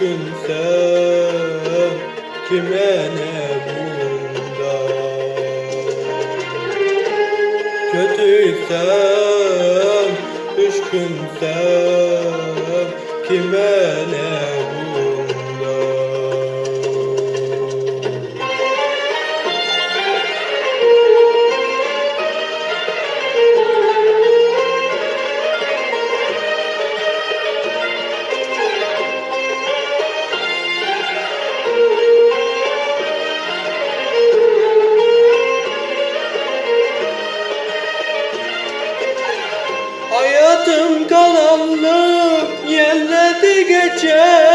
düşkünsem kime ne bunda? Kötüysem, düşkünsem kime ne bunda yerlerde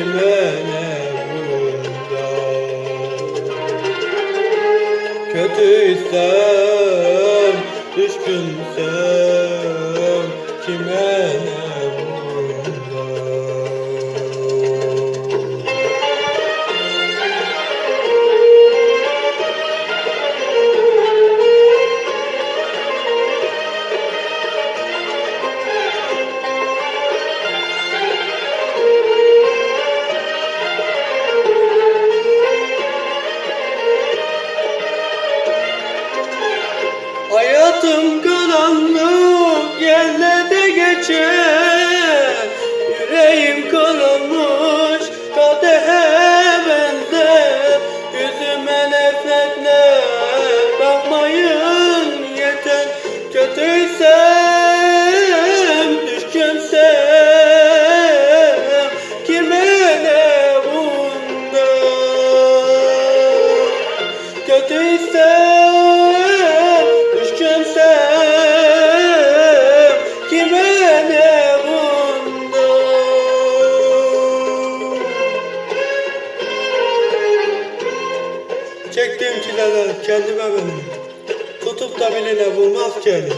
düşkünsem kime ne bunda Kötüysem, düşkünsem kime Çektiğim çileler kendime benim Tutup da biline bulmaz ki elim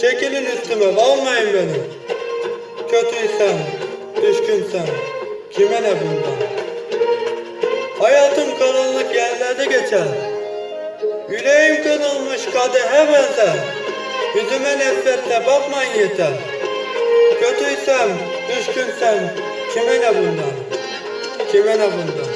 Çekilin üstüme almayın beni. Kötüysem, düşkünsem Kime ne bundan? Hayatım karanlık yerlerde geçer. Yüreğim kırılmış kadehe benzer. Yüzüme nefretle bakmayın yeter. Kötüysem, düşkünsem Kime ne bundan? Kime ne bundan